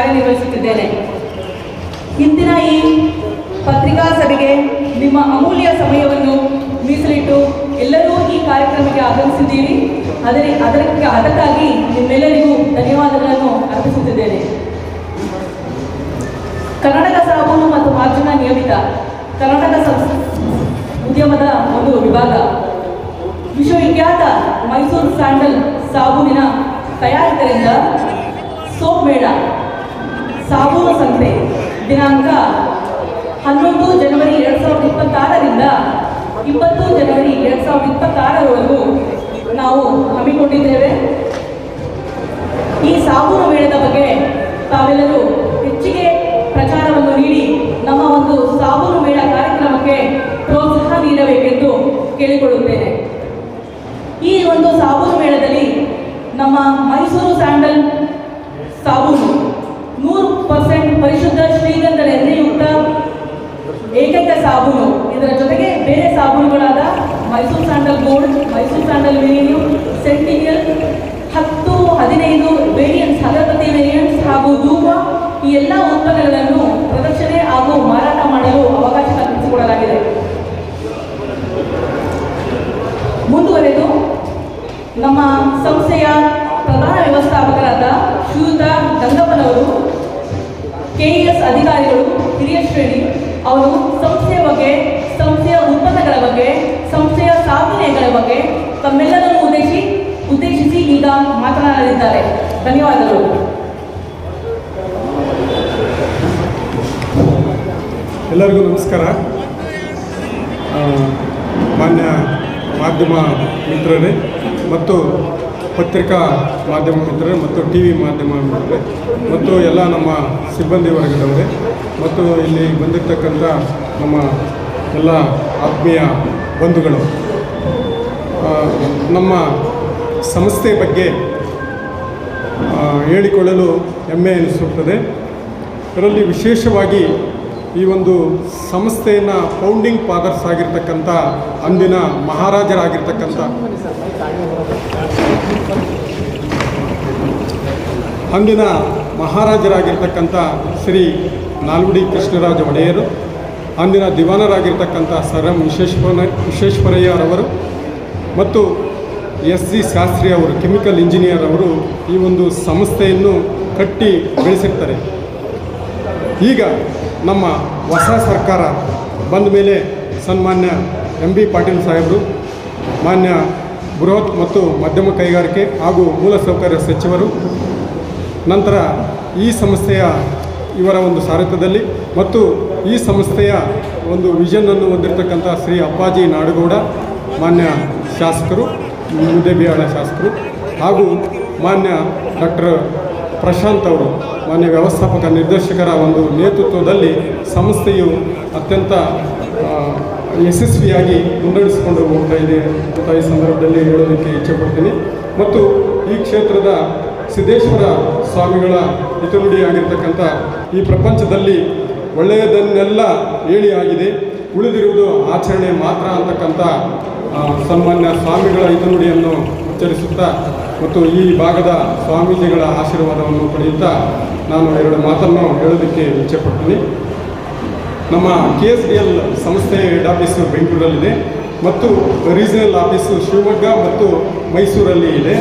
ಕಾರ್ಯನಿರ್ವಹಿಸುತ್ತಿದ್ದೇನೆ ಇಂದಿನ ಈ ಪತ್ರಿಕಾ ಸಭೆಗೆ ನಿಮ್ಮ ಅಮೂಲ್ಯ ಸಮಯವನ್ನು ಮೀಸಲಿಟ್ಟು ಎಲ್ಲರೂ ಈ ಕಾರ್ಯಕ್ರಮಕ್ಕೆ ಆಗಮಿಸಿದ್ದೀರಿ. ಅದರಿ ಅದಕ್ಕೆ ಅದಕ್ಕಾಗಿ ನಿಮ್ಮೆಲ್ಲರಿಗೂ ಧನ್ಯವಾದಗಳನ್ನು ಅರ್ಪಿಸುತ್ತಿದ್ದೇನೆ. ಕರ್ನಾಟಕ ಸಾಬೂನು ಮತ್ತು ಮಾರ್ಜಿನ ನಿಯಮಿತ ಕರ್ನಾಟಕ ಉದ್ಯಮದ ಒಂದು ವಿಭಾಗ. ವಿಶ್ವವಿಖ್ಯಾತ ಮೈಸೂರು ಸ್ಯಾಂಡಲ್ ಸಾಬೂನಿನ ತಯಾರಕರಿಂದ ಸೋಪ್ ಮೇಳ. ಸಾಬೂನು ಸಂತೆ. ದಿನಾಂಕ ಹನ್ನೊಂದು ಜನವರಿ ಎರಡು ಸಾವಿರದ ಇಪ್ಪತ್ತಾರರಿಂದ ಇಪ್ಪತ್ತು ಜನವರಿ ಎರಡು ಸಾವಿರದ ಇಪ್ಪತ್ತಾರರವರೆಗೂ ನಾವು ಹಮ್ಮಿಕೊಂಡಿದ್ದೇವೆ. ಈ ಸಾಬೂನು ಮೇಳದ ಬಗ್ಗೆ ತಾವೆಲ್ಲರೂ ಹೆಚ್ಚಿಗೆ ಪ್ರಚಾರವನ್ನು ನೀಡಿ ನಮ್ಮ ಒಂದು ಸಾಬೂನು ಮೇಳ ಕಾರ್ಯಕ್ರಮಕ್ಕೆ ಪ್ರೋತ್ಸಾಹ ನೀಡಬೇಕೆಂದು ಕೇಳಿಕೊಳ್ಳುತ್ತೇನೆ. ಈ ಒಂದು ಸಾಬೂನು ಮೇಳದಲ್ಲಿ ನಮ್ಮ ಮೈಸೂರು ಸ್ಯಾಂಡಲ್ ಸಾಬೂನು ನೂರು ಪರ್ಸೆಂಟ್ ಪರಿಶುದ್ಧ ಶ್ರೀಗಂಧದ ಎಣ್ಣೆಯುಕ್ತ ಏಕೈಕ ಸಾಬೂನು. ಇದರ ಜೊತೆಗೆ ಬೇರೆ ಸಾಬೂನುಗಳಾದ Mysore sandal gold, Mysore sandal ವೇರಿಯಂ centennial, ಹತ್ತು, ಹದಿನೈದು ವೇರಿಯಂಟ್ಸ್ ಹಗರಪತಿ ವೇರಿಯಂಟ್ಸ್ ಹಾಗೂ ಧೂಪ ಈ ಎಲ್ಲ ಉತ್ಪನ್ನಗಳನ್ನು ಪ್ರದರ್ಶನೆ ಹಾಗೂ ಮಾರಾಟ ಮಾಡಲು ಅವಕಾಶ ಕಲ್ಪಿಸಿಕೊಡಲಾಗಿದೆ. ಮುಂದುವರೆದು ನಮ್ಮ ಸಂಸ್ಥೆಯ ಪ್ರಧಾನ ವ್ಯವಸ್ಥಾಪಕರಾದ ಶ್ರೀಯುತ ಗಂಗಪ್ಪನವರು ಕೆಇಎಸ್ ಅಧಿಕಾರಿಗಳು, ಹಿರಿಯ ಶ್ರೇಣಿ, ಅವರು ಸಂಸ್ಥೆಯ ಬಗ್ಗೆ, ಸಂಸ್ಥೆಯ ಉತ್ಪನ್ನಗಳ ಬಗ್ಗೆ, ಸಂಸ್ಥೆಯ ಸಾಧನೆಗಳ ಬಗ್ಗೆ ತಮ್ಮೆಲ್ಲರನ್ನು ಉದ್ದೇಶಿ, ಉದ್ದೇಶಿಸಿ ಈಗ ಮಾತನಾಡಲಿದ್ದಾರೆ. ಧನ್ಯವಾದಗಳು. ಎಲ್ಲರಿಗೂ ನಮಸ್ಕಾರ. ಮಾನ್ಯ ಮಾಧ್ಯಮ ಮಿತ್ರರೇ, ಮತ್ತು ಪತ್ರಿಕಾ ಮಾಧ್ಯಮ ಮಿತ್ರರು ಮತ್ತು ಟಿ ವಿ ಮಾಧ್ಯಮ ಮಿತ್ರರೆ ಮತ್ತು ಎಲ್ಲ ನಮ್ಮ ಸಿಬ್ಬಂದಿ ವರ್ಗದವರೇ ಮತ್ತು ಇಲ್ಲಿ ಬಂದಿರತಕ್ಕಂಥ ನಮ್ಮ ಎಲ್ಲ ಆತ್ಮೀಯ ಬಂಧುಗಳು. ನಮ್ಮ ಸಂಸ್ಥೆ ಬಗ್ಗೆ ಹೇಳಿಕೊಳ್ಳಲು ಹೆಮ್ಮೆ ಅನಿಸುತ್ತದೆ ಅದರಲ್ಲಿ ವಿಶೇಷವಾಗಿ ಈ ಒಂದು ಸಂಸ್ಥೆಯನ್ನು ಫೌಂಡಿಂಗ್ ಫಾದರ್ಸ್ ಆಗಿರ್ತಕ್ಕಂಥ ಅಂದಿನ ಮಹಾರಾಜರಾಗಿರ್ತಕ್ಕಂಥ ಅಂದಿನ ಮಹಾರಾಜರಾಗಿರ್ತಕ್ಕಂಥ ಶ್ರೀ ನಾಲ್ಗುಡಿ ಕೃಷ್ಣರಾಜ ಒಡೆಯರು, ಅಂದಿನ ದಿವಾನರಾಗಿರ್ತಕ್ಕಂಥ ಸರ್ ಎಂ ವಿಶ್ವೇಶ್ವರ ವಿಶ್ವೇಶ್ವರಯ್ಯರವರು ಮತ್ತು ಎಸ್ ಜಿ ಶಾಸ್ತ್ರಿ ಅವರು, ಕೆಮಿಕಲ್ ಇಂಜಿನಿಯರ್ ಅವರು ಈ ಒಂದು ಸಂಸ್ಥೆಯನ್ನು ಕಟ್ಟಿ ಬೆಳೆಸಿರ್ತಾರೆ. ಈಗ ನಮ್ಮ ಹೊಸ ಸರ್ಕಾರ ಬಂದ ಮೇಲೆ ಸನ್ಮಾನ್ಯ ಎಂ ಬಿ ಪಾಟೀಲ್ ಸಾಹೇಬರು, ಮಾನ್ಯ ಬೃಹತ್ ಮತ್ತು ಮಧ್ಯಮ ಕೈಗಾರಿಕೆ ಹಾಗೂ ಮೂಲಸೌಕರ್ಯ ಸಚಿವರು, ನಂತರ ಈ ಸಂಸ್ಥೆಯ ಇವರ ಒಂದು ಸಾರಥ್ಯದಲ್ಲಿ ಮತ್ತು ಈ ಸಂಸ್ಥೆಯ ಒಂದು ವಿಷನನ್ನು ಹೊಂದಿರತಕ್ಕಂಥ ಶ್ರೀ ಅಪ್ಪಾಜಿ ನಾಡಗೌಡ, ಮಾನ್ಯ ಶಾಸಕರು ಮುದ್ದೇಬಿಹಾಳ ಶಾಸಕರು ಹಾಗೂ ಮಾನ್ಯ ಡಾಕ್ಟರ್ ಪ್ರಶಾಂತ್ ಅವರು, ಮಾನ್ಯ ವ್ಯವಸ್ಥಾಪಕ ನಿರ್ದೇಶಕರ ಒಂದು ನೇತೃತ್ವದಲ್ಲಿ ಸಂಸ್ಥೆಯು ಅತ್ಯಂತ ಯಶಸ್ವಿಯಾಗಿ ಮುನ್ನಡೆಸಿಕೊಂಡು ಹೋಗ್ತಾ ಇದೆ ಅಂತ ಈ ಸಂದರ್ಭದಲ್ಲಿ ಹೇಳೋದಕ್ಕೆ ಇಚ್ಛೆಪಡ್ತೀನಿ ಮತ್ತು ಈ ಕ್ಷೇತ್ರದ ಸಿದ್ದೇಶ್ವರ ಸ್ವಾಮಿಗಳ ಹಿತನುಡಿಯಾಗಿರ್ತಕ್ಕಂಥ ಈ ಪ್ರಪಂಚದಲ್ಲಿ ಒಳ್ಳೆಯದನ್ನೆಲ್ಲ ಹೇಳಿ ಆಗಿದೆ. ಉಳಿದಿರುವುದು ಆಚರಣೆ ಮಾತ್ರ ಅಂತಕ್ಕಂಥ ಸನ್ಮಾನ್ಯ ಸ್ವಾಮಿಗಳ ಹಿತನುಡಿಯನ್ನು ಉಚ್ಚರಿಸುತ್ತಾ ಮತ್ತು ಈ ಭಾಗದ ಸ್ವಾಮೀಜಿಗಳ ಆಶೀರ್ವಾದವನ್ನು ಪಡೆಯುತ್ತಾ ನಾನು ಎರಡು ಮಾತನ್ನು ಹೇಳೋದಕ್ಕೆ ಇಚ್ಛೆಪಡ್ತೀನಿ. ನಮ್ಮ ಕೆ ಎಸ್ ಬಿ ಎಲ್ ಸಂಸ್ಥೆ ಹೆಡ್ ಆಫೀಸು ಬೆಂಗಳೂರಲ್ಲಿದೆ ಮತ್ತು ರೀಜನಲ್ ಆಫೀಸು ಶಿವಮೊಗ್ಗ ಮತ್ತು ಮೈಸೂರಲ್ಲಿ ಇದೆ.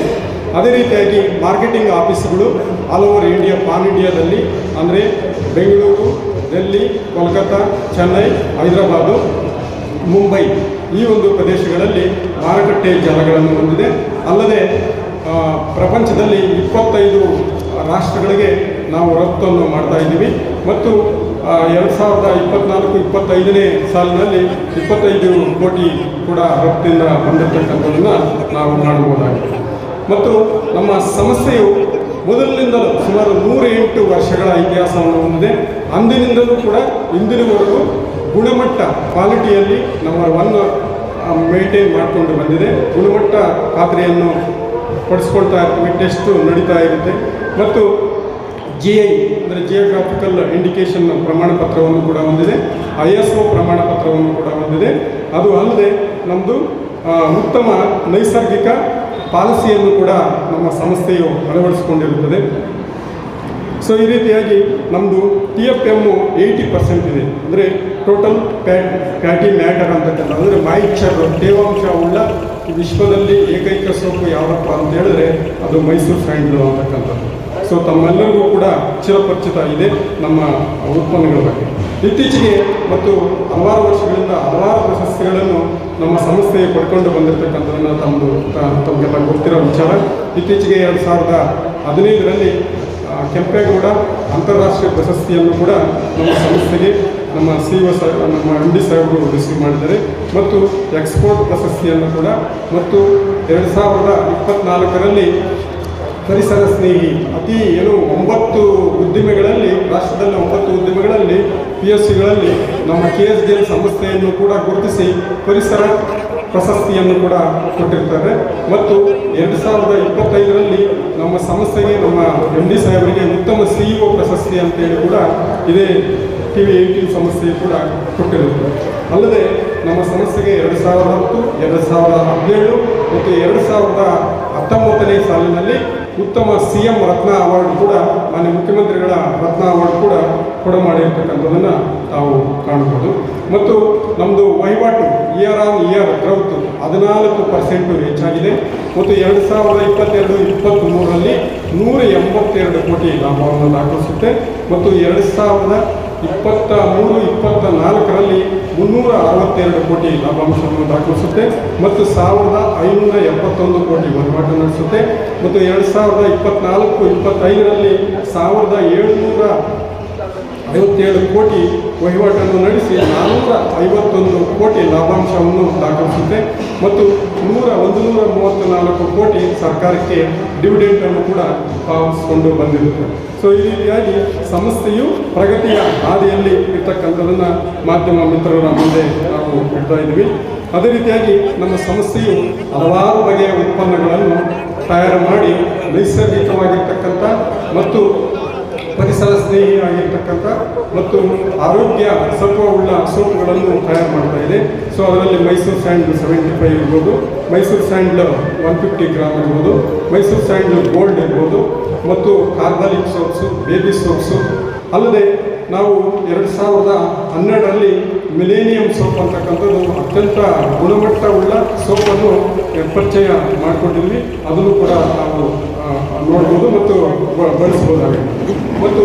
ಅದೇ ರೀತಿಯಾಗಿ ಮಾರ್ಕೆಟಿಂಗ್ ಆಫೀಸುಗಳು ಆಲ್ ಓವರ್ ಇಂಡಿಯಾ ಪಾನ್ ಇಂಡಿಯಾದಲ್ಲಿ ಅಂದರೆ ಬೆಂಗಳೂರು ಡೆಲ್ಲಿ ಕೋಲ್ಕತ್ತಾ ಚೆನ್ನೈ ಹೈದರಾಬಾದು ಮುಂಬೈ ಈ ಒಂದು ಪ್ರದೇಶಗಳಲ್ಲಿ ಮಾರುಕಟ್ಟೆ ಜಾಲಗಳನ್ನು ಹೊಂದಿದೆ. ಅಲ್ಲದೆ ಪ್ರಪಂಚದಲ್ಲಿ ಇಪ್ಪತ್ತೈದು ರಾಷ್ಟ್ರಗಳಿಗೆ ನಾವು ರಫ್ತನ್ನು ಮಾಡ್ತಾ ಇದ್ದೀವಿ. ಮತ್ತು ಎರಡು ಸಾವಿರದ ಇಪ್ಪತ್ನಾಲ್ಕು, ಇಪ್ಪತ್ತೈದನೇ ಸಾಲಿನಲ್ಲಿ ಇಪ್ಪತ್ತೈದು ಕೋಟಿ ಕೂಡ ರಫ್ತಿಂದ ಬಂದಿರತಕ್ಕಂಥದ್ದನ್ನು ನಾವು ಕಾಣಬಹುದಾಗಿದೆ. ಮತ್ತು, ನಮ್ಮ ಸಮಸ್ಯೆಯು ಮೊದಲಿನಿಂದಲೂ ಸುಮಾರು ನೂರ ಎಂಟು ವರ್ಷಗಳ ಇತಿಹಾಸವನ್ನು ಹೊಂದಿದೆ. ಅಂದಿನಿಂದಲೂ ಕೂಡ ಇಂದಿನವರೆಗೂ ಗುಣಮಟ್ಟ ಕ್ವಾಲಿಟಿಯಲ್ಲಿ ನಮ್ಮ ಒನ್ ಮೇಂಟೈನ್ ಮಾಡಿಕೊಂಡು ಬಂದಿದೆ. ಗುಣಮಟ್ಟ ಖಾತ್ರಿಯನ್ನು ಪಡಿಸ್ಕೊಳ್ತಾ ಇರ್ತೀವಿ ಟೆಸ್ಟು ನಡೀತಾ ಇರುತ್ತೆ. ಮತ್ತು ಜಿ ಐ ಅಂದರೆ ಜಿಯೋಗ್ರಾಫಿಕಲ್ ಇಂಡಿಕೇಶನ್ ಪ್ರಮಾಣ ಪತ್ರವನ್ನು ಕೂಡ ಹೊಂದಿದೆ ಐ ಎಸ್ ಒ ಪ್ರಮಾಣ ಪತ್ರವನ್ನು ಕೂಡ ಹೊಂದಿದೆ. ಅದು ಅಲ್ಲದೆ ನಮ್ಮದು ಉತ್ತಮ ನೈಸರ್ಗಿಕ ಪಾಲಿಸಿಯನ್ನು ಕೂಡ ನಮ್ಮ ಸಂಸ್ಥೆಯು ಅಳವಡಿಸಿಕೊಂಡಿರುತ್ತದೆ. ಸೊ ಈ ರೀತಿಯಾಗಿ ನಮ್ಮದು T F M eighty percent ಇದೆ. ಅಂದರೆ ಟೋಟಲ್ ಪ್ಯಾಟ್ ಪ್ಯಾಟಿ ಮ್ಯಾಟರ್ ಅಂತಕ್ಕಂಥ ಅಂದರೆ ಮಾಯಿಶ್ಚರ್ ತೇವಾಂಶ ಉಳ್ಳ ವಿಶ್ವದಲ್ಲಿ ಏಕೈಕ ಸೋಪು ಯಾವಪ್ಪ ಅಂತ ಹೇಳಿದ್ರೆ ಅದು ಮೈಸೂರು ಸ್ಯಾಂಡ್ಲು ಅಂತಕ್ಕಂಥದ್ದು. ಸೊ ತಮ್ಮೆಲ್ಲರಿಗೂ ಕೂಡ ಚಿರಪರಿಚಿತ ಇದೆ ನಮ್ಮ ಉತ್ಪನ್ನಗಳ ಬಗ್ಗೆ. ಇತ್ತೀಚೆಗೆ ಮತ್ತು ಹಲವಾರು ವರ್ಷಗಳಿಂದ ಹಲವಾರು ಪ್ರಶಸ್ತಿಗಳನ್ನು ನಮ್ಮ ಸಂಸ್ಥೆಗೆ ಪಡ್ಕೊಂಡು ಬಂದಿರತಕ್ಕಂಥದ್ದನ್ನು ತಮ್ಮದು ತಮಗೆಲ್ಲ ಗೊತ್ತಿರೋ ವಿಚಾರ. ಇತ್ತೀಚೆಗೆ ಎರಡು ಸಾವಿರದ ಹದಿನೈದರಲ್ಲಿ ಕೆಂಪೇಗೌಡ ಅಂತಾರಾಷ್ಟ್ರೀಯ ಪ್ರಶಸ್ತಿಯನ್ನು ಕೂಡ ನಮ್ಮ ಸಂಸ್ಥೆಗೆ, ನಮ್ಮ ಸಿ ಒ ಸಾಹೇಬ್ ನಮ್ಮ ಎಂ ಡಿ ಸಾಹೇಬರು ರಿಸೀವ್ ಮಾಡಿದ್ದಾರೆ. ಮತ್ತು ಎಕ್ಸ್ಪೋರ್ಟ್ ಪ್ರಶಸ್ತಿಯನ್ನು ಕೂಡ, ಮತ್ತು ಎರಡು ಸಾವಿರದ ಇಪ್ಪತ್ತ್ನಾಲ್ಕರಲ್ಲಿ ಪರಿಸರ ಸ್ನೇಹಿ, ಅತಿ ಏನು ಒಂಬತ್ತು ಉದ್ದಿಮೆಗಳಲ್ಲಿ, ರಾಷ್ಟ್ರದಲ್ಲಿ ಒಂಬತ್ತು ಉದ್ದಿಮೆಗಳಲ್ಲಿ ಪಿ ಎಸ್ ಸಿಗಳಲ್ಲಿ ನಮ್ಮ ಕೆ ಎಸ್ ಡಿ ಎಲ್ ಸಂಸ್ಥೆಯನ್ನು ಕೂಡ ಗುರುತಿಸಿ ಪರಿಸರ ಪ್ರಶಸ್ತಿಯನ್ನು ಕೂಡ ಕೊಟ್ಟಿರ್ತಾರೆ. ಮತ್ತು ಎರಡು ಸಾವಿರದ ಇಪ್ಪತ್ತೈದರಲ್ಲಿ ನಮ್ಮ ಸಂಸ್ಥೆಗೆ, ನಮ್ಮ ಎಂ ಡಿ ಸಾಹೇಬರಿಗೆ ಉತ್ತಮ ಸಿ ಇ ಒ ಪ್ರಶಸ್ತಿ ಅಂತೇಳಿ ಕೂಡ ಇದೇ ಟಿ ವಿ ಏಯ್ಟೀನ್ ಸಂಸ್ಥೆಯು ಕೂಡ ಕೊಟ್ಟಿರುತ್ತೆ ಅಲ್ಲದೆ ನಮ್ಮ ಸಂಸ್ಥೆಗೆ ಎರಡು ಸಾವಿರದ ಹತ್ತು, ಎರಡು ಸಾವಿರದ ಹದಿನೇಳು ಮತ್ತು ಎರಡು ಸಾವಿರದ ಹತ್ತೊಂಬತ್ತನೇ ಸಾಲಿನಲ್ಲಿ ಉತ್ತಮ ಸಿ ಎಂ ರತ್ನ ಅವಾರ್ಡ್ ಕೂಡ ಮಾನ್ಯ ಮುಖ್ಯಮಂತ್ರಿಗಳ ರತ್ನ ಅವಾರ್ಡ್ ಕೂಡ ಕೊಡ ಮಾಡಿರ್ತಕ್ಕಂಥದ್ದನ್ನು ತಾವು ಕಾಣ್ಬೋದು ಮತ್ತು ನಮ್ಮದು ವಹಿವಾಟು ಇಯರ್ ಆನ್ ಇಯರ್ ಗ್ರೌತ್ ಹದಿನಾಲ್ಕು ಪರ್ಸೆಂಟು ಹೆಚ್ಚಾಗಿದೆ. ಮತ್ತು ಎರಡು ಸಾವಿರದ ಇಪ್ಪತ್ತೆರಡು ಇಪ್ಪತ್ತ್ಮೂರರಲ್ಲಿ ನೂರ ಎಂಬತ್ತೆರಡು ಕೋಟಿ ಲಾಭವನ್ನು ದಾಖಲಿಸುತ್ತೆ. ಮತ್ತು ಎರಡು ಸಾವಿರದ ಇಪ್ಪತ್ತ ಮೂರು, ಇಪ್ಪತ್ತ ನಾಲ್ಕರಲ್ಲಿ ಮುನ್ನೂರ ಅರವತ್ತೆರಡು ಕೋಟಿ ಲಾಭಾಂಶವನ್ನು ದಾಖಲಿಸುತ್ತೆ. ಮತ್ತು ಸಾವಿರದ ಐನೂರ ಎಪ್ಪತ್ತೊಂದು ಕೋಟಿ ವಹಿವಾಟು ನಡೆಸುತ್ತೆ. ಮತ್ತು ಎರಡು ಸಾವಿರದ ಇಪ್ಪತ್ತ್ನಾಲ್ಕು ಇಪ್ಪತ್ತೈದರಲ್ಲಿ ಸಾವಿರದ ಏಳುನೂರ ಐವತ್ತೇಳು ಕೋಟಿ ವಹಿವಾಟನ್ನು ನಡೆಸಿ ನಾನ್ನೂರ ಐವತ್ತೊಂದು ಕೋಟಿ ಲಾಭಾಂಶವನ್ನು ದಾಖಲಿಸುತ್ತೆ. ಮತ್ತು ನೂರ, ಒಂದು ನೂರ ಮೂವತ್ತು ನಾಲ್ಕು ಕೋಟಿ ಸರ್ಕಾರಕ್ಕೆ ಡಿವಿಡೆಂಟನ್ನು ಕೂಡ ಪಾವತಿಸಿಕೊಂಡು ಬಂದಿರುತ್ತೆ. ಸೊ ಈ ರೀತಿಯಾಗಿ ಸಂಸ್ಥೆಯು ಪ್ರಗತಿಯ ಹಾದಿಯಲ್ಲಿ ಇರ್ತಕ್ಕಂಥದ್ದನ್ನು ಮಾಧ್ಯಮ ಮಿತ್ರರ ಮುಂದೆ ನಾವು ಇಡ್ತಾ ಇದ್ದೀವಿ. ಅದೇ ರೀತಿಯಾಗಿ ನಮ್ಮ ಸಂಸ್ಥೆಯು ಹಲವಾರು ಬಗೆಯ ಉತ್ಪನ್ನಗಳನ್ನು ತಯಾರು ಮಾಡಿ ನೈಸರ್ಗಿಕವಾಗಿರ್ತಕ್ಕಂಥ ಮತ್ತು ಪರಿಸರ ಸ್ನೇಹಿ ಆಗಿರ್ತಕ್ಕಂಥ ಮತ್ತು ಆರೋಗ್ಯ ಸತ್ವವುಳ್ಳ ಸೋಪುಗಳನ್ನು ತಯಾರು ಮಾಡ್ತಾ ಇದೆ. ಸೊ ಅದರಲ್ಲಿ ಮೈಸೂರು ಸ್ಯಾಂಡ್ ಸೆವೆಂಟಿ ಫೈವ್ ಇರ್ಬೋದು, Mysore sand one fifty gram ಇರ್ಬೋದು, ಮೈಸೂರು ಸ್ಯಾಂಡ್ ಗೋಲ್ಡ್ ಇರ್ಬೋದು, ಮತ್ತು ಕಾರ್ಬಾಲಿಕ್ ಸೋಪ್ಸು ಬೇಬಿ ಸೋಪ್ಸು ಅಲ್ಲದೆ, ನಾವು ಎರಡು ಸಾವಿರದ ಹನ್ನೆರಡರಲ್ಲಿ ಮಿಲೇನಿಯಂ ಸೋಪ್ ಅಂತಕ್ಕಂಥದ್ದು ಅತ್ಯಂತ ಗುಣಮಟ್ಟವುಳ್ಳ ಸೋಪನ್ನು ಪರಿಚಯ ಮಾಡಿಕೊಂಡಿದ್ವಿ. ಅದನ್ನು ಕೂಡ ನಾವು ನೋಡ್ಬೋದು ಮತ್ತು ಬಳಸ್ಬೋದಾಗಿದೆ ಮತ್ತು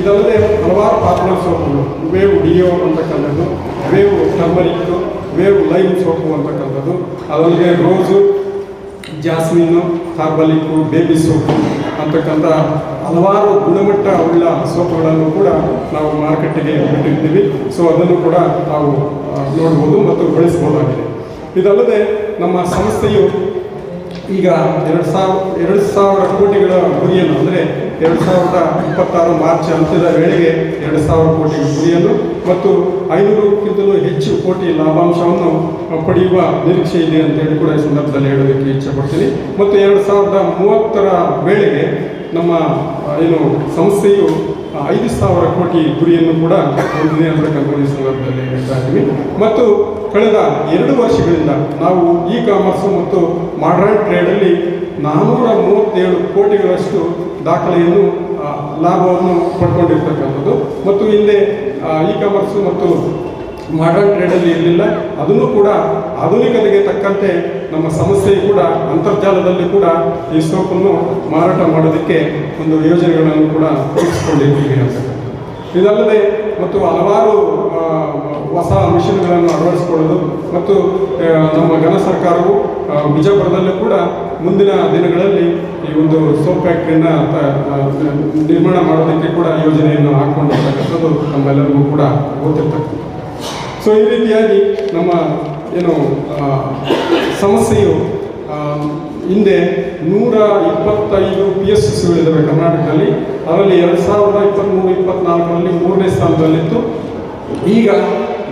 ಇದಲ್ಲದೆ ಹಲವಾರು ಪಾರ್ಟ್ನರ್ ಸೋಪುಗಳು. ವೇವ್ ಡಿಯೋ ಅಂತಕ್ಕಂಥದ್ದು, wave turmeric, wave lime soap ಅಂತಕ್ಕಂಥದ್ದು, ಅದಲ್ಲದೆ rose jasmine carbolic baby soap ಅಂತಕ್ಕಂಥ ಹಲವಾರು ಗುಣಮಟ್ಟ ಉಳ್ಳ ಸೋಪುಗಳನ್ನು ಕೂಡ ನಾವು ಮಾರುಕಟ್ಟೆಗೆ ಬಿಟ್ಟಿರ್ತೀವಿ. ಸೊ ಅದನ್ನು ಕೂಡ ನಾವು ನೋಡ್ಬೋದು ಮತ್ತು ಬಳಸ್ಬೋದಾಗಿದೆ. ಇದಲ್ಲದೆ ನಮ್ಮ ಸಂಸ್ಥೆಯು ಈಗ ಎರಡು ಸಾವಿರ ಎರಡು ಸಾವಿರ ಕೋಟಿಗಳ ಗುರಿಯನ್ನು, ಅಂದರೆ ಎರಡು ಸಾವಿರದ ಇಪ್ಪತ್ತಾರು ಮಾರ್ಚ್ ಅಂತ್ಯದ ವೇಳೆಗೆ ಎರಡು ಸಾವಿರ ಕೋಟಿ ಗುರಿಯನ್ನು ಮತ್ತು ಐನೂರಕ್ಕಿಂತಲೂ ಹೆಚ್ಚು ಕೋಟಿ ಲಾಭಾಂಶವನ್ನು ಪಡೆಯುವ ನಿರೀಕ್ಷೆ ಇದೆ ಅಂತೇಳಿ ಕೂಡ ಈ ಸಂದರ್ಭದಲ್ಲಿ ಹೇಳೋದಕ್ಕೆ ಇಚ್ಛೆ ಪಡ್ತೀನಿ ಮತ್ತು ಎರಡು ಸಾವಿರದ ಮೂವತ್ತರ ವೇಳೆಗೆ ನಮ್ಮ ಏನು ಸಂಸ್ಥೆಯು ಐದು ಸಾವಿರ ಕೋಟಿ ಗುರಿಯನ್ನು ಕೂಡ ಹೊಂದಿದೆ ಅಂತಕ್ಕಂಥ ಈ ಸಂದರ್ಭದಲ್ಲಿ ಹೇಳ್ತಾ ಇದ್ದೀವಿ. ಮತ್ತು ಕಳೆದ ಎರಡು ವರ್ಷಗಳಿಂದ ನಾವು ಇ ಕಾಮರ್ಸು ಮತ್ತು ಮಾಡ್ರನ್ ಟ್ರೇಡಲ್ಲಿ ನಾನ್ನೂರ ಮೂವತ್ತೇಳು ಕೋಟಿಗಳಷ್ಟು ದಾಖಲೆಯನ್ನು ಲಾಭವನ್ನು ಪಡ್ಕೊಂಡಿರ್ತಕ್ಕಂಥದ್ದು. ಮತ್ತು ಹಿಂದೆ ಇ ಕಾಮರ್ಸು ಮತ್ತು ಮಾಡರ್ನ್ ಟ್ರೇಡಲ್ಲಿ ಇರಲಿಲ್ಲ. ಅದನ್ನು ಕೂಡ ಆಧುನಿಕತೆಗೆ ತಕ್ಕಂತೆ ನಮ್ಮ ಸಮಸ್ಯೆ ಕೂಡ, ಅಂತರ್ಜಾಲದಲ್ಲಿ ಕೂಡ ಈ ಸೋಪನ್ನು ಮಾರಾಟ ಮಾಡೋದಕ್ಕೆ ಒಂದು ಯೋಜನೆಗಳನ್ನು ಕೂಡ ರೂಪಿಸಿಕೊಂಡಿದ್ದೀವಿ ಅಂತಕ್ಕಂಥದ್ದು ಇದಲ್ಲದೆ, ಮತ್ತು ಹಲವಾರು ಹೊಸ ಮಿಷನ್ಗಳನ್ನು ಅಳವಡಿಸಿಕೊಳ್ಳೋದು ಮತ್ತು ನಮ್ಮ ಘನ ಸರ್ಕಾರವು ಬಿಜಾಪುರದಲ್ಲೂ ಕೂಡ ಮುಂದಿನ ದಿನಗಳಲ್ಲಿ ಈ ಒಂದು ಸೋಪ್ ಫ್ಯಾಕ್ಟ್ರಿಯನ್ನು ನಿರ್ಮಾಣ ಮಾಡೋದಕ್ಕೆ ಕೂಡ ಯೋಜನೆಯನ್ನು ಹಾಕ್ಕೊಂಡಿರ್ತಕ್ಕಂಥದ್ದು ನಮ್ಮೆಲ್ಲರಿಗೂ ಕೂಡ ಗೊತ್ತಿರ್ತಕ್ಕಂಥದ್ದು. ಸೊ ಈ ರೀತಿಯಾಗಿ ನಮ್ಮ ಏನು ಸಮಸ್ಯೆಯು ಹಿಂದೆ ನೂರ ಇಪ್ಪತ್ತೈದು ಪಿ ಎಸ್ ಸಿಗಳಿದ್ದಾವೆ ಕರ್ನಾಟಕದಲ್ಲಿ. ಅದರಲ್ಲಿ ಎರಡು ಸಾವಿರದ ಇಪ್ಪತ್ತ್ಮೂರು ಇಪ್ಪತ್ತ್ನಾಲ್ಕರಲ್ಲಿ ಮೂರನೇ ಸ್ಥಾನದಲ್ಲಿತ್ತು. ಈಗ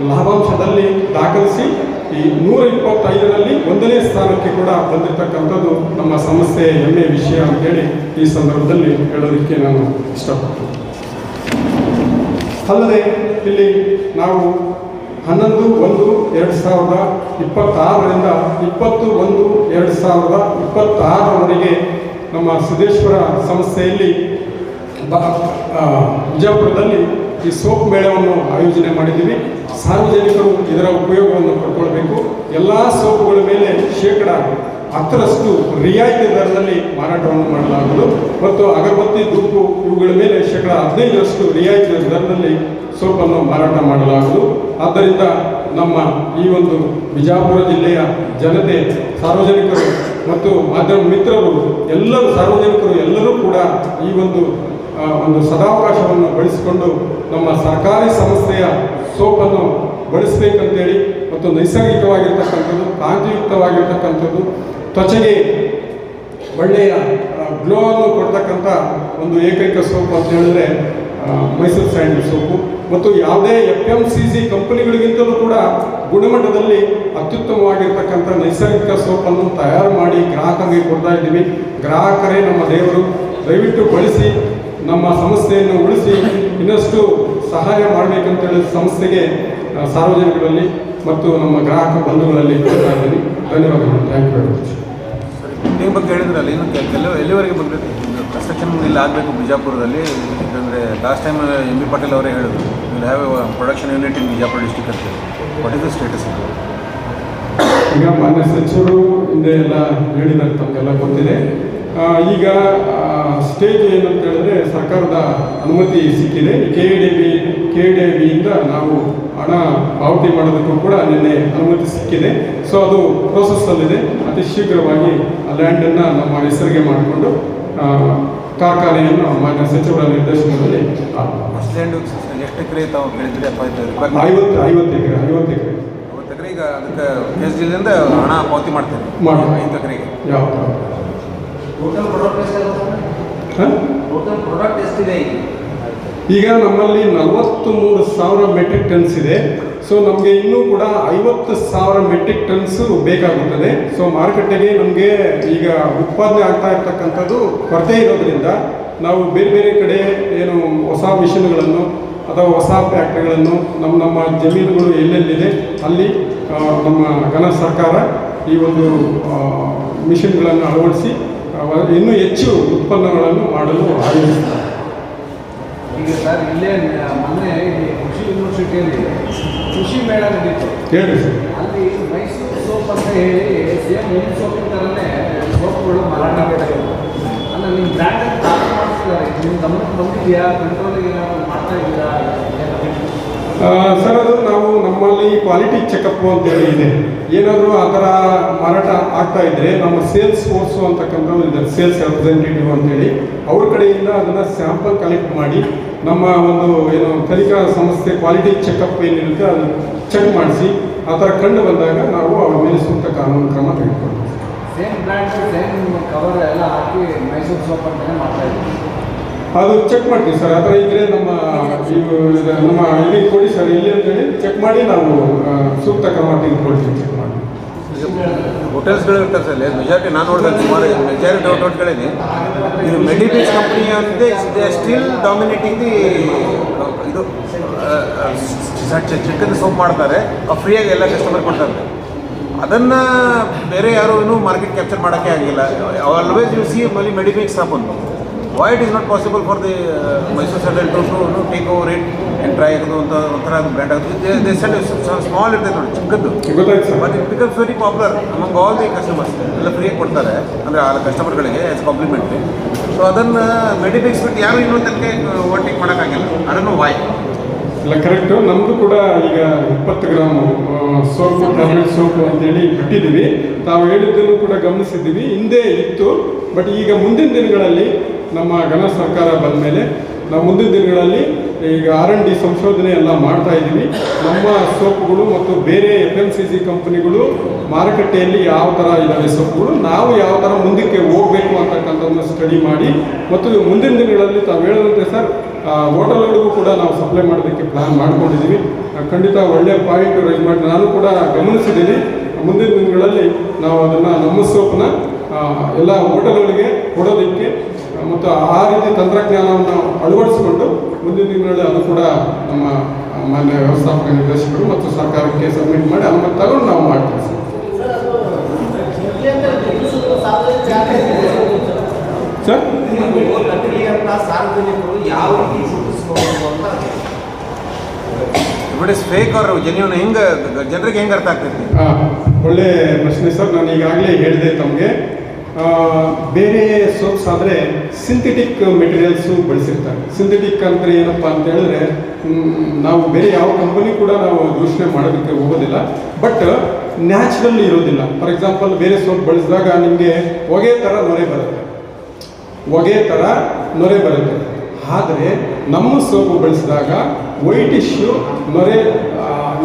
ಲಾಭಾಂಶದಲ್ಲಿ ದಾಖಲಿಸಿ ಈ ನೂರ ಇಪ್ಪತ್ತೈದರಲ್ಲಿ ಒಂದನೇ ಸ್ಥಾನಕ್ಕೆ ಕೂಡ ಬಂದಿರತಕ್ಕಂಥದ್ದು ನಮ್ಮ ಸಂಸ್ಥೆಯ ಹೆಮ್ಮೆ ವಿಷಯ ಅಂತೇಳಿ ಈ ಸಂದರ್ಭದಲ್ಲಿ ಹೇಳೋದಕ್ಕೆ ನಾನು ಇಷ್ಟಪಡ್ತೀನಿ. ಅಲ್ಲದೆ ಇಲ್ಲಿ ನಾವು ಹನ್ನೊಂದು, ಒಂದು, ಎರಡು ಸಾವಿರದ ಇಪ್ಪತ್ತಾರರಿಂದ ಇಪ್ಪತ್ತು, ಒಂದು, ಎರಡು ಸಾವಿರದ ಇಪ್ಪತ್ತಾರರವರೆಗೆ ನಮ್ಮ ಸಿದ್ದೇಶ್ವರ ಸಂಸ್ಥೆಯಲ್ಲಿ ವಿಜಯಪುರದಲ್ಲಿ ಈ ಸೋಪ್ ಮೇಳವನ್ನು ಆಯೋಜನೆ ಮಾಡಿದ್ದೀವಿ. ಸಾರ್ವಜನಿಕರು ಇದರ ಉಪಯೋಗವನ್ನು ಪಡ್ಕೊಳ್ಬೇಕು. ಎಲ್ಲ ಸೋಪುಗಳ ಮೇಲೆ ಶೇಕಡ ಹತ್ತರಷ್ಟು ರಿಯಾಯಿತಿ ದರದಲ್ಲಿ ಮಾರಾಟವನ್ನು ಮಾಡಲಾಗುವುದು. ಮತ್ತು ಅಗರಬತ್ತಿ ಧೂಪು ಇವುಗಳ ಮೇಲೆ ಶೇಕಡ ಹದಿನೈದರಷ್ಟು ರಿಯಾಯಿತಿ ದರದಲ್ಲಿ ಸೋಪನ್ನು ಮಾರಾಟ ಮಾಡಲಾಗುವುದು. ಆದ್ದರಿಂದ ನಮ್ಮ ಈ ಒಂದು ಬಿಜಾಪುರ ಜಿಲ್ಲೆಯ ಜನತೆ, ಸಾರ್ವಜನಿಕರು ಮತ್ತು ಮಾಧ್ಯಮ ಮಿತ್ರರು, ಎಲ್ಲರೂ ಸಾರ್ವಜನಿಕರು ಎಲ್ಲರೂ ಕೂಡ ಈ ಒಂದು ಒಂದು ಸದಾವಕಾಶವನ್ನು ಬಳಸಿಕೊಂಡು ನಮ್ಮ ಸರ್ಕಾರಿ ಸಂಸ್ಥೆಯ ಸೋಪನ್ನು ಬಳಸಬೇಕಂತೇಳಿ ಮತ್ತು ನೈಸರ್ಗಿಕವಾಗಿರ್ತಕ್ಕಂಥದ್ದು, ಕಾಂತಿಯುಕ್ತವಾಗಿರ್ತಕ್ಕಂಥದ್ದು, ತ್ವಚೆಗೆ ಒಳ್ಳೆಯ ಗ್ಲೋ ಅನ್ನು ಕೊಡ್ತಕ್ಕಂಥ ಒಂದು ಏಕೈಕ ಸೋಪು ಅಂತ ಹೇಳಿದ್ರೆ ಮೈಸೂರು ಸ್ಯಾಂಡಲ್ ಸೋಪು. ಮತ್ತು ಯಾವುದೇ ಎಫ್ ಎಂ ಸಿ ಸಿ ಕಂಪನಿಗಳಿಗಿಂತಲೂ ಕೂಡ ಗುಣಮಟ್ಟದಲ್ಲಿ ಅತ್ಯುತ್ತಮವಾಗಿರ್ತಕ್ಕಂಥ ನೈಸರ್ಗಿಕ ಸೋಪನ್ನು ತಯಾರು ಮಾಡಿ ಗ್ರಾಹಕರಿಗೆ ಕೊಡ್ತಾ ಇದ್ದೀವಿ. ಗ್ರಾಹಕರೇ ನಮ್ಮ ದೇವರು, ದಯವಿಟ್ಟು ಬಳಸಿ. ನಮ್ಮ ಸಂಸ್ಥೆಯನ್ನು ಉಳಿಸಿ ಇನ್ನಷ್ಟು ಸಹಾಯ ಮಾಡಬೇಕಂತೇಳಿ ಸಂಸ್ಥೆಗೆ ಆ, ಸಾರ್ವಜನಿಕರಲ್ಲಿ ಮತ್ತು ನಮ್ಮ ಗ್ರಾಹಕ ಬಂಧುಗಳಲ್ಲಿ ಕೊಡ್ತಾ ಇದ್ದೀನಿ. ಧನ್ಯವಾದಗಳು. Thank you very much building ಬಗ್ಗೆ ಹೇಳಿದ್ರಲ್ಲ ಏನು ಕೆಲವು ಎಲ್ಲಿವರೆಗೆ ಬಂದಿದೆ ಕನ್ಸ್ಟ್ರಕ್ಷನ್ ಇಲ್ಲಿ ಆಗಬೇಕು ಬಿಜಾಪುರದಲ್ಲಿ ಯಾಕಂದರೆ last time M B Patil ಅವರೇ ಹೇಳಿದ್ರು will have production unit in Bijapur district ಅಂತ ವಾಟ್ ಇಸ್ ದ ಸ್ಟೇಟಸ್ ಈಗ ಮಾನ್ಯ ಸಚಿವರು ಹಿಂದೆ ಎಲ್ಲ ಹೇಳಿದ್ದಾರೆ ತಮಗೆಲ್ಲ ಗೊತ್ತಿದೆ. ಈಗ ಸ್ಟೇಜ್ ಏನಂತ ಹೇಳಿದ್ರೆ ಸರ್ಕಾರದ ಅನುಮತಿ ಸಿಕ್ಕಿದೆ. K D B K D ಬಿಯಿಂದ ನಾವು ಹಣ ಪಾವತಿ ಮಾಡೋದಕ್ಕೂ ಕೂಡ ನಿನ್ನೆ ಅನುಮತಿ ಸಿಕ್ಕಿದೆ. ಸೊ ಅದು ಪ್ರೋಸೆಸ್ಸಲ್ಲಿದೆ ಅತಿ ಶೀಘ್ರವಾಗಿ ಆ ಲ್ಯಾಂಡನ್ನು ನಮ್ಮ ಹೆಸರಿಗೆ ಮಾಡಿಕೊಂಡು ಕಾರ್ಖಾನೆಯನ್ನು ಮಾನ್ಯ ಸಚಿವರ ನಿರ್ದೇಶನದಲ್ಲಿ ಆ, ಫಸ್ಟ್ ಲ್ಯಾಂಡ್ ಎಷ್ಟು ಎಕರೆ ತಾವು ಅಪ್ಪ ಐವತ್ತು ಐವತ್ತು ಎಕರೆ ಐವತ್ತು ಎಕರೆ. ಐವತ್ತು ಎಕರೆ ಈಗ ಅದಕ್ಕೆ ಎಸ್ ಹಣ ಪಾವತಿ ಮಾಡ್ತೇವೆ ಮಾಡಿ. ಐದು ಎಕರೆಗೆ. ಯಾವ ಟೋಟಲ್ ಪ್ರಾಡಕ್ಟ್ ಎಷ್ಟಾಗುತ್ತೆ ಹಾಂ? ಟೋಟಲ್ ಪ್ರಾಡಕ್ಟ್ ಎಷ್ಟಿದೆ ಈಗ. ನಮ್ಮಲ್ಲಿ ನಲವತ್ತು ಮೂರು ಸಾವಿರ ಮೆಟ್ರಿಕ್ ಟನ್ಸ್ ಇದೆ. ಸೊ ನಮಗೆ ಇನ್ನೂ ಕೂಡ ಐವತ್ತು ಸಾವಿರ ಮೆಟ್ರಿಕ್ ಟನ್ಸು ಬೇಕಾಗುತ್ತದೆ. ಸೊ ಮಾರುಕಟ್ಟೆಗೆ ನಮಗೆ ಈಗ ಉತ್ಪಾದನೆ ಆಗ್ತಾ ಇರ್ತಕ್ಕಂಥದ್ದು ಕೊರತೆ ಇರೋದ್ರಿಂದ ನಾವು ಬೇರೆ ಬೇರೆ ಕಡೆ ಏನು ಹೊಸ ಮಿಷಿನ್ಗಳನ್ನು ಅಥವಾ ಹೊಸ ಫ್ಯಾಕ್ಟ್ರಿಗಳನ್ನು ನಮ್ಮ ನಮ್ಮ ಜಮೀನುಗಳು ಎಲ್ಲೆಲ್ಲಿದೆ ಅಲ್ಲಿ ನಮ್ಮ ಘನ ಸರ್ಕಾರ ಈ ಒಂದು ಮಿಷಿನ್ಗಳನ್ನು ಅಳವಡಿಸಿ ಇನ್ನೂ ಹೆಚ್ಚು ಉತ್ಪನ್ನಗಳನ್ನು ಮಾಡಲು ಆಯೋಜಿಸ್ತಾರೆ. ಈಗ ಸರ್ ಇಲ್ಲೇ ಮೊನ್ನೆ ಕೃಷಿ ಯೂನಿವರ್ಸಿಟಿಯಲ್ಲಿ ಕೃಷಿ ಮೇಳ ನಡೀತು. ಹೇಳಿ ಅಲ್ಲಿ ಮೈಸೂರು ಸೋಪ್ ಅಂತ ಹೇಳಿ ಸೇಮ್ ಒಂದು ಸೋಪಿನ ಥರನೇ ಸೋಪ್ಗಳು ಮಾರಾಟ ಆಗ್ತದೆ ಅಲ್ಲ ನಿಮ್ಮ ಬ್ರ್ಯಾಂಡ್ ಮಾಡ್ತಿದ್ದಾರೆ ನಿಮ್ಮ ಗಮನಕ್ಕೆ ಬಂದಿದೆಯಾ ಕಂಟ್ರೋಲಿಗೆ ಏನಾದರೂ ಮಾಡ್ತಾ ಇದ್ದೀರಾ? ಸರ್, ಅದು ನಾವು ನಮ್ಮಲ್ಲಿ ಕ್ವಾಲಿಟಿ ಚೆಕಪ್ ಅಂತೇಳಿ ಇದೆ. ಏನಾದರೂ ಆ ಥರ ಮಾರಾಟ ಆಗ್ತಾ ಇದ್ರೆ ನಮ್ಮ ಸೇಲ್ಸ್ ಫೋರ್ಸು ಅಂತಕ್ಕಂಥದ್ದು ಇದ್ದಾರೆ ಸೇಲ್ಸ್ ರೆಪ್ರೆಸೆಂಟೇಟಿವ್ ಅಂತೇಳಿ. ಅವ್ರ ಕಡೆಯಿಂದ ಅದನ್ನು ಸ್ಯಾಂಪಲ್ ಕಲೆಕ್ಟ್ ಮಾಡಿ ನಮ್ಮ ಒಂದು ಏನು ತನಿಖಾ ಸಂಸ್ಥೆ ಕ್ವಾಲಿಟಿ ಚೆಕಪ್ ಏನಿರುತ್ತೆ ಅದು ಚೆಕ್ ಮಾಡಿಸಿ, ಆ ಥರ ಕಂಡು ಬಂದಾಗ ನಾವು ಅವ್ರ ಮೇಲೆ ಸೂಕ್ತ ಕಾನೂನು ಕ್ರಮ ತೆಗೆದುಕೊಳ್ತೀವಿ. ಸೇಮ್ ಬ್ರ್ಯಾಂಡ್ ಸೇಮ್ ಕವರ್ ಎಲ್ಲ ಹಾಕಿ ಮೈಸೂರು ಸೋಪ್ ಮಾಡ್ತಾ ಇದ್ದೀವಿ. ಅದು ಚೆಕ್ ಮಾಡ್ತೀವಿ ಸರ್. ಆ ಥರ ಇದ್ರೆ ನಮ್ಮ ನಮ್ಮ ಇಲ್ಲಿ ಕೊಡಿ ಸರ್. ಇಲ್ಲಿ ಅಂತೇಳಿ ಚೆಕ್ ಮಾಡಿ ನಾವು ಸೂಕ್ತ ಕ್ರಮ ತೆಗೆದುಕೊಳ್ತೀವಿ ಚೆಕ್ ಮಾಡಿ. ಹೋಟೆಲ್ಸ್ಗಳು ಸರ್. ಮೆಜಾರಿಟಿ ನಾನು ನೋಡಿದ್ರೆ ಸುಮಾರು ಮೆಜಾರಿಟಿ ಹೋಟೆಲ್ಗಳಿದೆ ಇದು ಮೆಡಿಟೇಸ್ ಕಂಪ್ನಿ ಅಂತೆ ದೇ ಸ್ಟಿಲ್ ಡಾಮಿನೇಟಿಂಗ್ ದಿ ಇದು ಚಿಕನ್ ಸೋಪ್ ಮಾಡ್ತಾರೆ. ಫ್ರೀಯಾಗಿ ಎಲ್ಲ ಕಸ್ಟಮರ್ ಕೊಡ್ತಾರೆ. ಅದನ್ನು ಬೇರೆ ಯಾರೂ ಮಾರ್ಕೆಟ್ ಕ್ಯಾಪ್ಚರ್ ಮಾಡೋಕ್ಕೆ ಆಗಿಲ್ಲ. ಆಲ್ವೇಸ್ ಯು ಸಿ ಮಲ್ಲಿ ಸ್ಟಾಪ್ ಅಂತ why it is not possible for the Mysuru central to take over it and try ಆಗೋದು ಅಂತ ಒಂಥರ ಬ್ರ್ಯಾಂಡ್ ಆಗುತ್ತೆ ದೇ ಸೆಂಡ್ ಸ್ಮಾಲ್ ಇರ್ತೈತೆ ನೋಡಿ ಚಿಕ್ಕದ್ದು. But it becomes very popular among all the customers ಎಲ್ಲ ಫ್ರೀಯಾಗಿ ಕೊಡ್ತಾರೆ. ಅಂದರೆ ಆ ಕಸ್ಟಮರ್ಗಳಿಗೆ ಆಸ್ ಕಾಂಪ್ಲಿಮೆಂಟ್ರಿ ಸೊ ಅದನ್ನು ಮೆಡಿಫಿಕ್ಸ್ ಬಿಟ್ಟು ಯಾರು ಇನ್ನೂ ತನಕ ಓವರ್ಟೇಕ್ ಮಾಡೋಕ್ಕಾಗಿಲ್ಲ. ಅದನ್ನು ವಾಯ್ ಇಲ್ಲ ಕರೆಕ್ಟು ನಮ್ಮದು ಕೂಡ ಈಗ ಇಪ್ಪತ್ತು ಗ್ರಾಮ್ ಸೋಪು ಟ್ಯಾಬ್ಲೆಟ್ ಸೋಪು ಅಂತೇಳಿ ಬಿಟ್ಟಿದ್ದೀವಿ. ತಾವು ಹೇಳಿದ್ದನ್ನು ಕೂಡ ಗಮನಿಸಿದ್ದೀವಿ. ಹಿಂದೆ ಇತ್ತು. ಬಟ್ ಈಗ ಮುಂದಿನ ದಿನಗಳಲ್ಲಿ ನಮ್ಮ ಘನ ಸರ್ಕಾರ ಬಂದ ಮೇಲೆ ನಾವು ಮುಂದಿನ ದಿನಗಳಲ್ಲಿ ಈಗ ಆರ್ ಎನ್ ಡಿ ಸಂಶೋಧನೆ ಎಲ್ಲ ಮಾಡ್ತಾ ಇದ್ದೀವಿ. ನಮ್ಮ ಸೋಪುಗಳು ಮತ್ತು ಬೇರೆ ಎಫ್ ಎಂ ಸಿ ಸಿ ಕಂಪ್ನಿಗಳು ಮಾರುಕಟ್ಟೆಯಲ್ಲಿ ಯಾವ ಥರ ಇದ್ದಾವೆ ಸೋಪುಗಳು, ನಾವು ಯಾವ ಥರ ಮುಂದಕ್ಕೆ ಹೋಗಬೇಕು ಅಂತಕ್ಕಂಥದ್ದನ್ನ ಸ್ಟಡಿ ಮಾಡಿ ಮತ್ತು ಮುಂದಿನ ದಿನಗಳಲ್ಲಿ ತಾವು ಹೇಳಿದಂತೆ ಸರ್ ಹೋಟೆಲ್ಗಳಿಗೂ ಕೂಡ ನಾವು ಸಪ್ಲೈ ಮಾಡೋದಕ್ಕೆ ಪ್ಲ್ಯಾನ್ ಮಾಡ್ಕೊಂಡಿದ್ದೀವಿ. ಖಂಡಿತ ಒಳ್ಳೆಯ ಪಾಯಿಂಟ್ ರೈಸ್ ಮಾಡಿ ನಾನು ಕೂಡ ಗಮನಿಸಿದ್ದೀನಿ. ಮುಂದಿನ ದಿನಗಳಲ್ಲಿ ನಾವು ಅದನ್ನು ನಮ್ಮ ಸೋಪನ್ನ ಎಲ್ಲ ಹೋಟೆಲ್ಗಳಿಗೆ ಕೊಡೋದಕ್ಕೆ ಮತ್ತು ಆ ರೀತಿ ತಂತ್ರಜ್ಞಾನವನ್ನು ಅಳವಡಿಸಿಕೊಂಡು ಮುಂದಿನ ದಿನಗಳಲ್ಲಿ ಅದು ಕೂಡ ನಮ್ಮ ಮಾನ್ಯ ವ್ಯವಸ್ಥಾಪಕ ನಿರ್ದೇಶಕರು ಮತ್ತು ಸರ್ಕಾರಕ್ಕೆ ಸಬ್ಮಿಟ್ ಮಾಡಿ ಅನುಮತಿ ತಗೊಂಡು ನಾವು ಮಾಡ್ತೀವಿ ಸರ್. ಹೆಂಗೆ ಜನರಿಗೆ ಹೆಂಗೆ ಅರ್ಥ ಆಗ್ತೈತಿ? ಒಳ್ಳೆ ಪ್ರಶ್ನೆ ಸರ್. ನಾನು ಈಗಾಗಲೇ ಹೇಳಿದೆ ತಮಗೆ. ಬೇರೆ ಸೋಪ್ಸ್ ಆದರೆ ಸಿಂಥೆಟಿಕ್ ಮೆಟೀರಿಯಲ್ಸು ಬಳಸಿರ್ತಾರೆ. ಸಿಂಥೆಟಿಕ್ ಅಂದರೆ ಏನಪ್ಪ ಅಂತ ಹೇಳಿದ್ರೆ ನಾವು ಬೇರೆ ಯಾವ ಕಂಪನಿ ಕೂಡ ನಾವು ಯೋಚನೆ ಮಾಡೋದಕ್ಕೆ ಹೋಗೋದಿಲ್ಲ. ಬಟ್ ನ್ಯಾಚುರಲ್ ಇರೋದಿಲ್ಲ. ಫಾರ್ ಎಕ್ಸಾಂಪಲ್ ಬೇರೆ ಸೋಪ್ ಬಳಸಿದಾಗ ನಿಮಗೆ ಹೊಗೆ ಥರ ನೊರೆ ಬರುತ್ತೆ. ಹೊಗೆ ಥರ ನೊರೆ ಬರುತ್ತೆ. ಆದರೆ ನಮ್ಮ ಸೋಪು ಬಳಸಿದಾಗ ವೈಟ್ ಇಶ್ಯೂ ನೊರೆ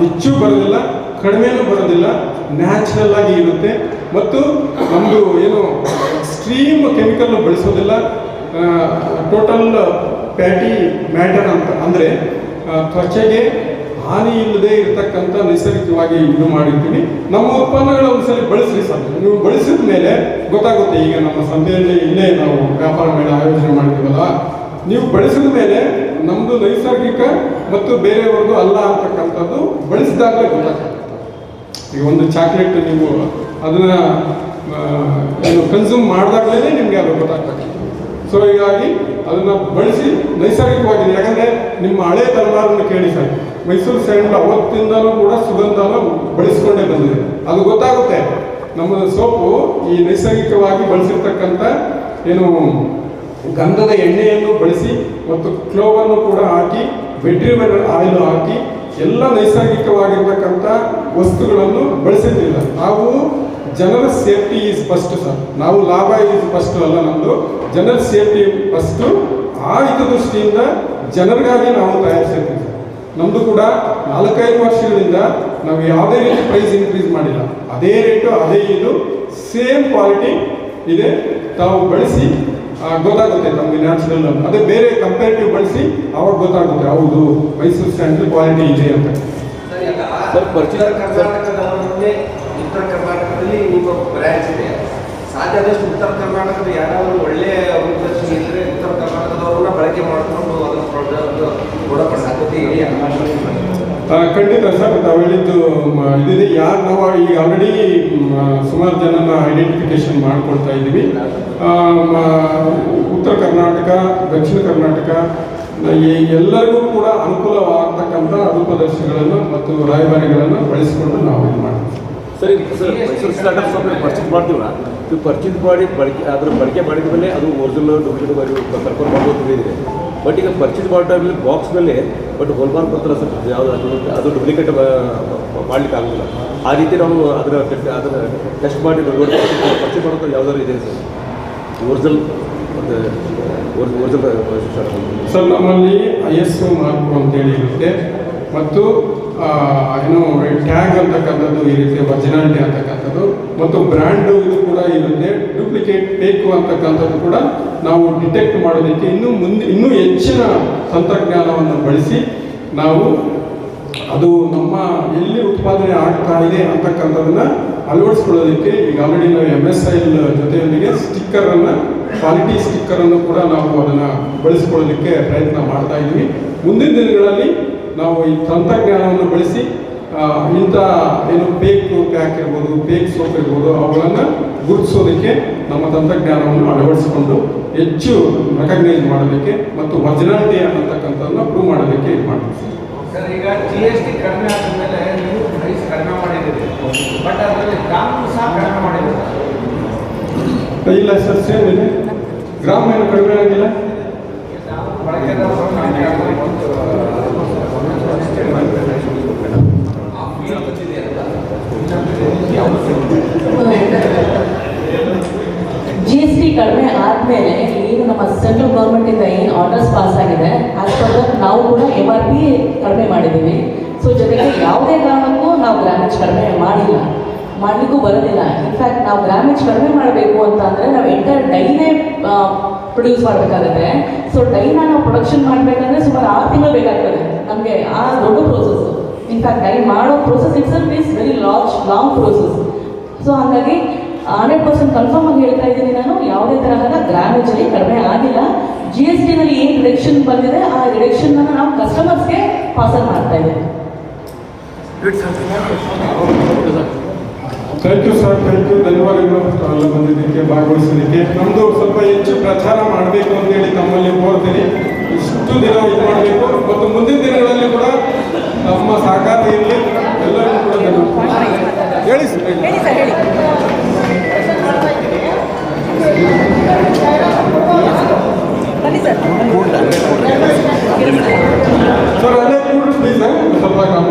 ಹೆಚ್ಚು ಬರೋದಿಲ್ಲ, ಕಡಿಮೆನೂ ಬರೋದಿಲ್ಲ ನ್ಯಾಚುರಲ್ ಆಗಿ ಇರುತ್ತೆ. ಮತ್ತು ನಮ್ಮದು ಏನು ಎಕ್ಸ್ಟ್ರೀಮ್ ಕೆಮಿಕಲ್ ಬಳಸೋದಿಲ್ಲ ಟೋಟಲ್ ಪ್ಯಾಟಿ ಮ್ಯಾಟರ್ ಅಂತ. ಅಂದರೆ ತ್ವಚೆಗೆ ಹಾನಿ ಇಲ್ಲದೆ ಇರತಕ್ಕಂಥ ನೈಸರ್ಗಿಕವಾಗಿ ಇದು ಮಾಡಿರ್ತೀವಿ. ನಮ್ಮ ಉತ್ಪನ್ನಗಳ ಒಂದ್ಸಲಿ ಬಳಸ್ರಿ ಸರ್. ನೀವು ಬಳಸಿದ ಮೇಲೆ ಗೊತ್ತಾಗುತ್ತೆ. ಈಗ ನಮ್ಮ ಸಂತೆಯಲ್ಲಿ ಇಲ್ಲೇ ನಾವು ವ್ಯಾಪಾರ ಮೇಳ ಆಯೋಜನೆ ಮಾಡ್ತೀವಲ್ಲ ನೀವು ಬಳಸಿದ ಮೇಲೆ ನಮ್ಮದು ನೈಸರ್ಗಿಕ ಮತ್ತು ಬೇರೆಯವ್ರದ್ದು ಅಲ್ಲ ಅಂತಕ್ಕಂಥದ್ದು ಬಳಸಿದಾಗಲೇ ಗೊತ್ತಾಗ್ತದೆ ಈಗ ಒಂದು ಚಾಕ್ಲೇಟ್ ನೀವು ಅದನ್ನ ನೀವು ಕನ್ಸ್ಯೂಮ್ ಮಾಡಿದಾಗಲೇ ನಿಮಗೆ ಅದು ಗೊತ್ತಾಗ್ತದೆ. ಸೊ ಹೀಗಾಗಿ ಅದನ್ನ ಬಳಸಿ ನೈಸರ್ಗಿಕವಾಗಿ, ಯಾಕಂದರೆ ನಿಮ್ಮ ಹಳೆ ತಲೆಮಾರನ್ನು ಕೇಳಿ ಸರ್. ಮೈಸೂರು ಸ್ಯಾಂಡಲ್ ಅವತ್ತಿಂದಲೂ ಕೂಡ ಸುಗಂಧನ ಬಳಸ್ಕೊಂಡೇ ಬಂದಿದೆ. ಅದು ಗೊತ್ತಾಗುತ್ತೆ. ನಮ್ಮ ಸೋಪು ಈ ನೈಸರ್ಗಿಕವಾಗಿ ಬಳಸಿರ್ತಕ್ಕಂಥ ಏನು ಗಂಧದ ಎಣ್ಣೆಯನ್ನು ಬಳಸಿ ಮತ್ತು ಕ್ಲೋವನ್ನು ಕೂಡ ಹಾಕಿ ವೆಟ್ರಿಮೆಂಟ್ ಆಯಿಲ್ ಹಾಕಿ ಎಲ್ಲ ನೈಸರ್ಗಿಕವಾಗಿರ್ತಕ್ಕಂಥ ವಸ್ತುಗಳನ್ನು ಬಳಸಿದ್ದಿಲ್ಲ ನಾವು ಜನರ ಸೇಫ್ಟಿ ಈಸ್ ಫಸ್ಟ್ ಸರ್ ನಾವು ಲಾಭ ಈಸ್ ಫಸ್ಟ್ ಅಲ್ಲ ನಮ್ಮದು ಜನರ ಸೇಫ್ಟಿ ಫಸ್ಟು ಆ ಹಿತದೃಷ್ಟಿಯಿಂದ ಜನರಿಗಾಗಿ ನಾವು ತಯಾರಿಸಿರ್ತೀವಿ ಸರ್ ನಮ್ಮದು ಕೂಡ ನಾಲ್ಕೈದು ವರ್ಷಗಳಿಂದ ನಾವು ಯಾವುದೇ ರೀತಿ ಪ್ರೈಸ್ ಇನ್ಕ್ರೀಸ್ ಮಾಡಿಲ್ಲ. ಅದೇ ರೇಟು ಅದೇ ಇದು ಸೇಮ್ ಕ್ವಾಲಿಟಿ ಇದೆ. ತಾವು ಬಳಸಿ ಗೊತ್ತಾಗುತ್ತೆ ನಮಗೆ ನ್ಯಾಚುರಲ್ ಅದೇ ಬೇರೆ ಕಂಪೇರಿಟಿವ್ ಬಳಸಿ ಅವಾಗ ಗೊತ್ತಾಗುತ್ತೆ ಹೌದು ಮೈಸೂರು ಸ್ಟ್ಯಾಂಡರ್ಡ್ ಕ್ವಾಲಿಟಿ ಇದೆ ಅಂತ. ಸರ್ ಪರಿಚಯ- ಉತ್ತರ ಕರ್ನಾಟಕದವರಿಗೆ ಉತ್ತರ ಕರ್ನಾಟಕದಲ್ಲಿ ನಿಮ್ಮ ಬ್ರ್ಯಾಂಚ್ ಇದೆ. ಸಾಧ್ಯ ಆದಷ್ಟು ಉತ್ತರ ಕರ್ನಾಟಕದ ಯಾರಾದರೂ ಒಳ್ಳೆಯ ರೂಪದರ್ಶಿ ಇದ್ದರೆ ಉತ್ತರ ಕರ್ನಾಟಕದವ್ರನ್ನ ಬಳಕೆ ಮಾಡಿಕೊಂಡು ಅದನ್ನು ಪ್ರಾಡಕ್ಟ್ ಕೊಡೋಕ್ಕೆ ಸಾಧ್ಯತೆ ಇದೆ ಖಂಡಿತ ಸರ್, ತಾವು ಹೇಳಿದ್ದು ಇದಿದೆ. ಯಾರು ನಾವು ಈಗ ಆಲ್ರೆಡಿ ಸುಮಾರು ಜನನ ಐಡೆಂಟಿಫಿಕೇಶನ್ ಮಾಡ್ಕೊಳ್ತಾ ಇದ್ದೀವಿ. ಉತ್ತರ ಕರ್ನಾಟಕ, ದಕ್ಷಿಣ ಕರ್ನಾಟಕ ಎಲ್ಲರಿಗೂ ಕೂಡ ಅನುಕೂಲವಾಗತಕ್ಕಂಥ ರೂಪದರ್ಶಿಗಳನ್ನು ಮತ್ತು ರಾಯಭಾರಿಗಳನ್ನು ಬಳಸಿಕೊಂಡು ನಾವು ಇದು ಮಾಡ್ತೀವಿ. ಸರಿ ಇದು ಪರ್ಚೇಸ್ ಮಾಡಿ, ಬಳಕೆ ಅದ್ರ ಬಳಕೆ ಮಾಡಿದ ಮೇಲೆ ಅದು ಒರಿಜಿನಲ್ ಡೂಪ್ಲಿಕೇಟ್ ಕರ್ಕೊಂಡು ಮಾಡ್ಬೋದು ಇದೆ ಬಟ್ ಈಗ ಪರ್ಚೇಸ್ ಮಾಡೋ ಬಾಕ್ಸ್ ಬಾಕ್ಸ್ನಲ್ಲಿ ಬಟ್ ಹೋಲ್ಮಾರ್ಕ್ ಪತ್ರ ಸರ್ ಯಾವುದು ಅದು ಡೂಪ್ಲಿಕೇಟ್ ಮಾಡಲಿಕ್ಕೆ ಆಗಲಿಲ್ಲ ಆ ರೀತಿ ನಾವು ಅದರ ಅದರ ಟೆಸ್ಟ್ ಮಾಡಿ ಪರ್ಚೆ ಮಾಡೋದು ಯಾವ್ದಾದ್ರು ಇದೆ ಸರ್. ಒರಿಜಿನಲ್ ಮತ್ತು ಒರಿಜಿನಲ್ ಸರ್, ನಮ್ಮಲ್ಲಿ ಐ ಎಸ್ ಒ ಮಾರ್ಕು ಅಂತೇಳಿ ಇರುತ್ತೆ. ಮತ್ತು ಏನು, ಟ್ಯಾಗ್ ಅಂತಕ್ಕಂಥದ್ದು ಈ ರೀತಿ ಒರಿಜಿನಾಲಿಟಿ ಅಂತಕ್ಕಂಥದ್ದು. ಮತ್ತು ಬ್ರ್ಯಾಂಡು ಇದು ಕೂಡ ಇರುತ್ತೆ. ಡೂಪ್ಲಿಕೇಟ್ ಬೇಕು ಅಂತಕ್ಕಂಥದ್ದು ಕೂಡ ನಾವು ಡಿಟೆಕ್ಟ್ ಮಾಡೋದಕ್ಕೆ ಇನ್ನೂ ಮುಂದೆ, ಇನ್ನೂ ಹೆಚ್ಚಿನ ತಂತ್ರಜ್ಞಾನವನ್ನು ಬಳಸಿ ನಾವು ಅದು ನಮ್ಮ ಎಲ್ಲಿ ಉತ್ಪಾದನೆ ಆಗ್ತಾ ಇದೆ ಅಂತಕ್ಕಂಥದ್ದನ್ನ ಅಳವಡಿಸ್ಕೊಳ್ಳೋದಕ್ಕೆ ಈಗ ಆಲ್ರೆಡಿ ನಾವು ಎಂ ಎಸ್ ಐ ಜೊತೆಯೊಂದಿಗೆ ಸ್ಟಿಕ್ಕರನ್ನು ಕ್ವಾಲಿಟಿ ಸ್ಟಿಕ್ಕರನ್ನು ಕೂಡ ನಾವು ಅದನ್ನು ಬಳಸ್ಕೊಳ್ಳೋದಕ್ಕೆ ಪ್ರಯತ್ನ ಮಾಡ್ತಾ ಇದ್ದೀವಿ. ಮುಂದಿನ ದಿನಗಳಲ್ಲಿ ನಾವು ಈ ತಂತ್ರಜ್ಞಾನವನ್ನು ಬಳಸಿ ಇಂಥ ಏನು ಪೇಕ್ ಪ್ಯಾಕ್ ಇರ್ಬೋದು ಪೇಕ್ ಸೋಪ್ ಇರ್ಬೋದು ಅವುಗಳನ್ನು ಗುರುತಿಸೋದಕ್ಕೆ ನಮ್ಮ ತಂತ್ರಜ್ಞಾನವನ್ನು ಅಳವಡಿಸಿಕೊಂಡು ಹೆಚ್ಚು ರೆಕಗ್ನೈಸ್ ಮಾಡೋದಕ್ಕೆ ಮತ್ತು ಒರಿಜಿನಾಲಿಟಿ ಅನ್ನತಕ್ಕಂಥದ್ದನ್ನ ಪ್ರೂವ್ ಮಾಡೋದಕ್ಕೆ ಇದು ಮಾಡ್ತೀವಿ. ಸರ್ ಈಗ ಜಿ ಎಸ್ ಟಿ ಕಡಿಮೆ ಆದ ಮೇಲೆ ನೀವು ಪ್ರೈಸ್ ಕಡಿಮೆ ಮಾಡಿದ್ದೀರಿ. ಬಟ್ ಅದರಲ್ಲಿ ಕಾನೂನು ಸಹ ಕಡಿಮೆ ಮಾಡಿದ್ದೀರಿ? ಇಲ್ಲ ಸರ್ ಸೇಮ್ ಇದೆ. ಗ್ರಾಮ ಏನು ಕಡಿಮೆ ಆಗಿಲ್ಲ ನಾವು ಬಳಕೆದಾರರು ನಮಗೆ ಜಿ ಎಸ್ ಟಿ ಕಡಿಮೆ ಆದಮೇಲೆ ಏನು ನಮ್ಮ ಸೆಂಟ್ರಲ್ ಗೌರ್ಮೆಂಟಿಂದ ಏನು ಆರ್ಡರ್ಸ್ ಪಾಸ್ ಆಗಿದೆ ಆಸ್ ಪರ್ ದಟ್ ನಾವು ಕೂಡ ಎಂ ಆರ್ ಪಿ ಕಡಿಮೆ ಮಾಡಿದ್ದೀವಿ ಸೊ ಜೊತೆಗೆ ಯಾವುದೇ ಕಾರಣಕ್ಕೂ ನಾವು ಗ್ರಾಮೇಜ್ ಕಡಿಮೆ ಮಾಡಿಲ್ಲ. ಮಾಡಲಿಕ್ಕೂ ಬರೋದಿಲ್ಲ. ಇನ್ಫ್ಯಾಕ್ಟ್ ನಾವು ಗ್ರಾಮೇಜ್ ಕಡಿಮೆ ಮಾಡಬೇಕು ಅಂತ ಅಂದರೆ ನಾವು ಎಂಟರ್ ಡೈನೇ ಪ್ರೊಡ್ಯೂಸ್ ಮಾಡಬೇಕಾಗುತ್ತೆ. ಸೊ ಡೈನ ನಾವು ಪ್ರೊಡಕ್ಷನ್ ಮಾಡಬೇಕಂದ್ರೆ ಸುಮಾರು ಆರು ತಿಂಗಳು ಬೇಕಾಗ್ತದೆ. ನಮಗೆ ಆ ದೊಡ್ಡ ಪ್ರೋಸೆಸ್ ಇನ್ಫ್ಯಾಕ್ಟ್ ಡೈ ಮಾಡೋ process it's is very large long process so ಹಾಗಾಗಿ ಹಂಡ್ರೆಡ್ ಪರ್ಸೆಂಟ್ ಕನ್ಫರ್ಮ್ ಆಗಿ ಹೇಳ್ತಾ ಇದ್ದೀನಿ ನಾನು, ಯಾವುದೇ ತರಹದ ಗ್ರಾಮೇಜಲ್ಲಿ ಕಡಿಮೆ ಆಗಿಲ್ಲ. ಜಿ ಎಸ್ ಟಿನಲ್ಲಿ ಏನು ರಿಡಕ್ಷನ್ ಬಂದಿದೆ, ಆ ರಿಡಕ್ಷನ್ನ ನಾವು ಕಸ್ಟಮರ್ಸ್ಗೆ ಪಾಸನ್ ಮಾಡ್ತಾ ಇದ್ದೀವಿ. Thank you sir thank you ಧನ್ಯವಾದಗಳು. ಎಲ್ಲ ಬಂದಿದ್ದಕ್ಕೆ ಭಾಗವಹಿಸಲಿಕ್ಕೆ. ನಮ್ಮದು ಸ್ವಲ್ಪ ಹೆಚ್ಚು ಪ್ರಚಾರ ಮಾಡಬೇಕು ಅಂತೇಳಿ ತಮ್ಮಲ್ಲಿ ಕೋರ್ತೀನಿ. ಇಷ್ಟು ದಿನ ಇದು ಮಾಡಬೇಕು. ಮತ್ತು ಮುಂದಿನ ದಿನಗಳಲ್ಲಿ ಕೂಡ ನಮ್ಮ ಸಹಕಾರ ಇರಲಿ ಎಲ್ಲರಿಗೂ ಕೂಡ ಹೇಳಿ ಸರ್ ಸರ್ ಕೂಡ ಕೂಡ್ರಿ ಪ್ಲೀಸ್ ಸ್ವಲ್ಪ